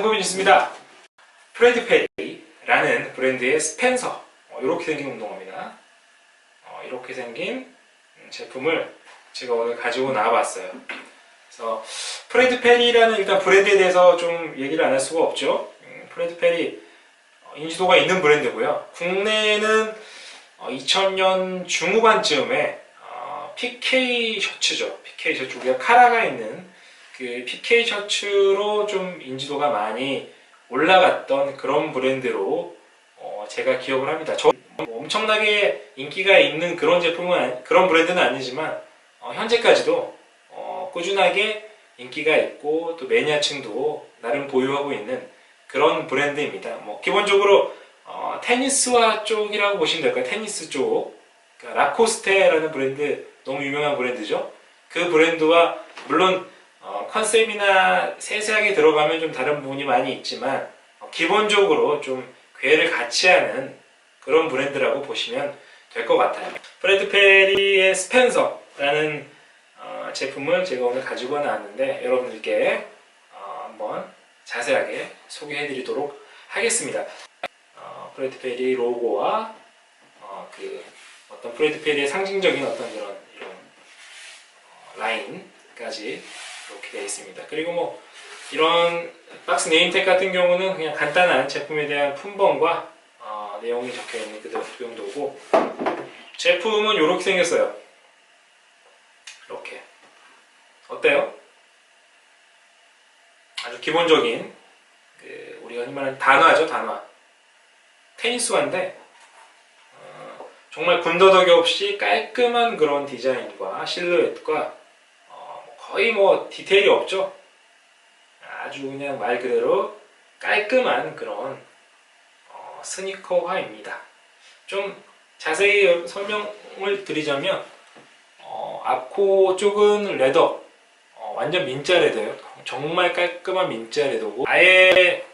상품이 있습니다. 프레드 페리라는 브랜드의 스펜서 이렇게 생긴 운동화입니다. 어, 이렇게 생긴 제품을 제가 오늘 가지고 나와봤어요. 그래서 프레드 페리라는 일단 브랜드에 대해서 좀 얘기를 안 할 수가 없죠. 음, 프레드 페리 어, 인지도가 있는 브랜드고요. 국내에는 2000년 중후반쯤에 어, PK 셔츠죠. PK 셔츠 우리가 카라가 있는 그 PK 셔츠로 좀 인지도가 많이 올라갔던 그런 브랜드로 어, 제가 기억을 합니다. 저뭐 엄청나게 인기가 있는 그런 제품은 그런 브랜드는 아니지만 어, 현재까지도 어, 꾸준하게 인기가 있고 또 매니아층도 나름 보유하고 있는 그런 브랜드입니다. 뭐 기본적으로 어, 테니스화 쪽이라고 보시면 될까요? 테니스 쪽. 그러니까 라코스테라는 브랜드 너무 유명한 브랜드죠. 그 브랜드와 물론 어, 컨셉이나 세세하게 들어가면 좀 다른 부분이 많이 있지만 어, 기본적으로 좀 궤를 같이 하는 그런 브랜드라고 보시면 될 것 같아요. 프레드 페리의 스펜서라는 어, 제품을 제가 오늘 가지고 나왔는데 여러분들께 어, 한번 자세하게 소개해드리도록 하겠습니다. 어, 프레드 페리 로고와 어, 그 어떤 프레드 페리의 상징적인 어떤 이런 이런 어, 라인까지 이렇게 되어 있습니다. 그리고 뭐 이런 박스 네임택 같은 경우는 그냥 간단한 제품에 대한 품번과 어, 내용이 적혀 있는 그 정도고 제품은 이렇게 생겼어요. 이렇게 어때요? 아주 기본적인 그 우리가 흔히 말하는 단화죠 단화 테니스화인데 어, 정말 군더더기 없이 깔끔한 그런 디자인과 실루엣과 어, 거의 뭐 디테일이 없죠? 아주 그냥 말 그대로 깔끔한 그런 어, 스니커화입니다. 좀 자세히 설명을 드리자면 어, 앞코 쪽은 레더 어, 완전 민자 레더예요. 정말 깔끔한 민자 레더고 아예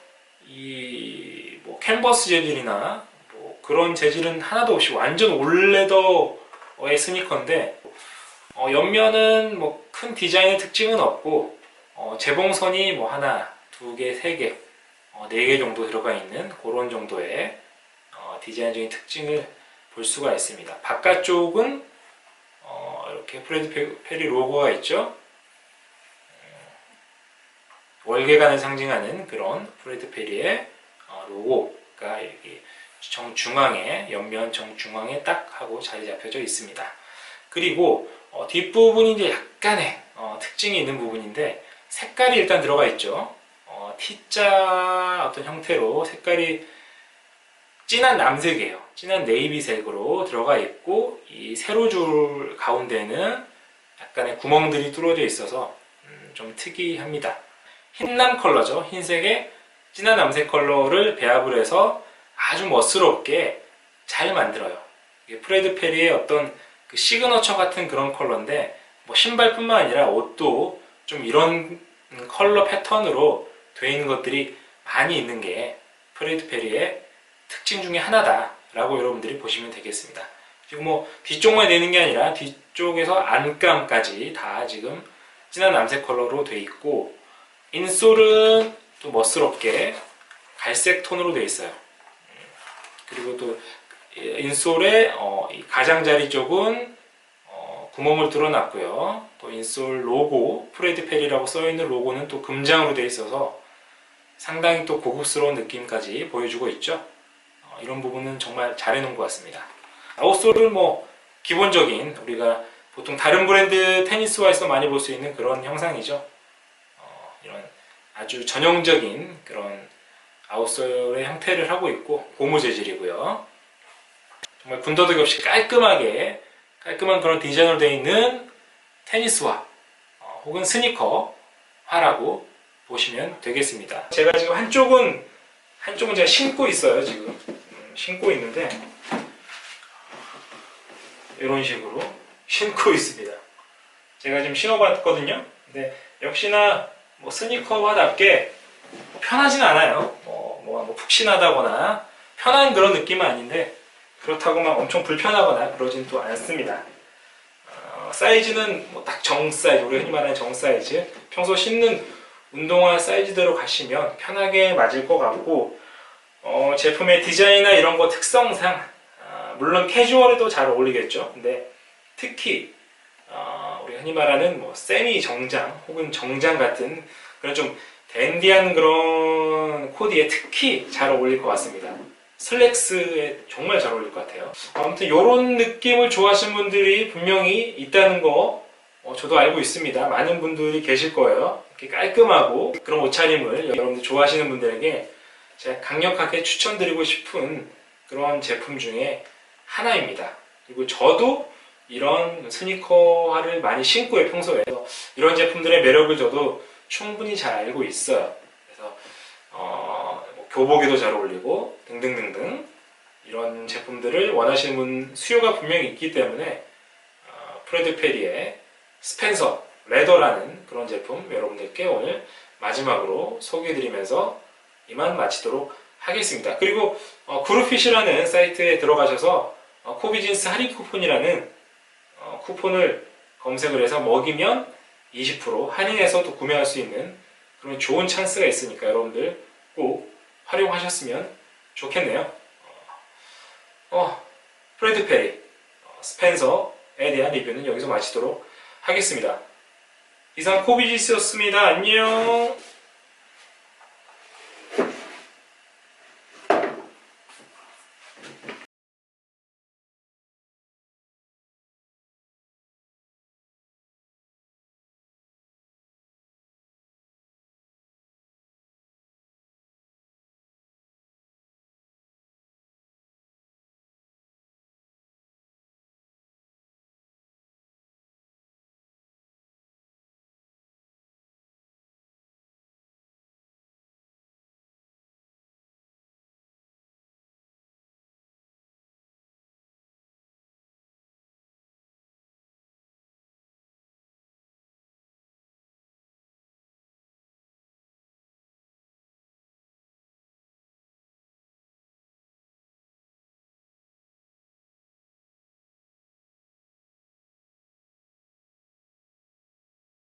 이 뭐 캔버스 재질이나 뭐 그런 재질은 하나도 없이 완전 올레더의 스니커인데 어, 옆면은 뭐 큰 디자인의 특징은 없고 어, 재봉선이 뭐 하나, 두 개, 세 개, 어, 네개 정도 들어가 있는 그런 정도의 어, 디자인적인 특징을 볼 수가 있습니다. 바깥쪽은 어, 이렇게 프레드 페- 페리 로고가 있죠. 월계관을 상징하는 그런 프레드 페리의 어, 로고가 여기 정중앙에 옆면 정중앙에 딱 하고 자리 잡혀져 있습니다. 그리고 어, 뒷부분이 이제 약간의 어, 특징이 있는 부분인데 색깔이 일단 들어가 있죠. 어, T자 어떤 형태로 색깔이 진한 남색이에요. 진한 네이비색으로 들어가 있고 이 세로줄 가운데는 약간의 구멍들이 뚫어져 있어서 음, 좀 특이합니다. 흰남 컬러죠. 흰색에 진한 남색 컬러를 배합을 해서 아주 멋스럽게 잘 만들어요. 프레드 페리의 어떤 그 시그너처 같은 그런 컬러인데 뭐 신발뿐만 아니라 옷도 좀 이런 컬러 패턴으로 되어 있는 것들이 많이 있는 게 프레드 페리의 특징 중에 하나다라고 여러분들이 보시면 되겠습니다. 지금 뭐 뒤쪽만 내는 게 아니라 뒤쪽에서 안감까지 다 지금 진한 남색 컬러로 되어 있고 인솔은 또 멋스럽게 갈색 톤으로 되어 있어요. 그리고 또 인솔의 어, 이 가장자리 쪽은 어, 구멍을 뚫어놨고요. 또 인솔 로고 프레드 페리라고 써있는 로고는 또 금장으로 되어 있어서 상당히 또 고급스러운 느낌까지 보여주고 있죠. 어, 이런 부분은 정말 잘 해놓은 것 같습니다. 아웃솔은 뭐 기본적인 우리가 보통 다른 브랜드 테니스화에서 많이 볼 수 있는 그런 형상이죠. 어, 이런 아주 전형적인 그런 아웃솔의 형태를 하고 있고 고무 재질이고요. 정말 군더더기 없이 깔끔하게 깔끔한 그런 디자인으로 되어 있는 테니스화 어, 혹은 스니커화라고 보시면 되겠습니다. 제가 지금 한쪽은 한쪽은 제가 신고 있어요 지금 음, 신고 있는데 이런 식으로 신고 있습니다. 제가 지금 신어봤거든요. 근데 역시나 뭐 스니커화답게 뭐 편하진 않아요. 뭐, 뭐, 뭐 푹신하다거나 편한 그런 느낌은 아닌데 그렇다고 막 엄청 불편하거나 그러진 또 않습니다. 어, 사이즈는 뭐 딱 정 사이즈, 우리 흔히 말하는 정 사이즈. 평소 신는 운동화 사이즈대로 가시면 편하게 맞을 것 같고 어, 제품의 디자인이나 이런 거 특성상 아, 물론 캐주얼에도 잘 어울리겠죠. 근데 특히 어, 우리 흔히 말하는 뭐 세미 정장 혹은 정장 같은 그런 좀 댄디한 그런 코디에 특히 잘 어울릴 것 같습니다. 슬랙스에 정말 잘 어울릴 것 같아요. 아무튼 이런 느낌을 좋아하시는 분들이 분명히 있다는 거 어, 저도 알고 있습니다. 많은 분들이 계실 거예요. 이렇게 깔끔하고 그런 옷차림을 여러분들 좋아하시는 분들에게 제가 강력하게 추천드리고 싶은 그런 제품 중에 하나입니다. 그리고 저도 이런 스니커화를 많이 신고요 평소에 이런 제품들의 매력을 저도 충분히 잘 알고 있어요. 교복에도 잘 어울리고 등등등등 이런 제품들을 원하시는 분 수요가 분명히 있기 때문에 어, 프레드 페리의 스펜서 레더라는 그런 제품 여러분들께 오늘 마지막으로 소개해드리면서 이만 마치도록 하겠습니다. 그리고 어, 그루핏이라는 사이트에 들어가셔서 어, 코비진스 할인 쿠폰이라는 어, 쿠폰을 검색을 해서 먹이면 20% 할인해서도 구매할 수 있는 그런 좋은 찬스가 있으니까 여러분들 꼭 활용하셨으면 좋겠네요. 어, 어, 프레드 페리, 어, 스펜서에 대한 리뷰는 여기서 마치도록 하겠습니다. 이상 코비지스였습니다. 안녕.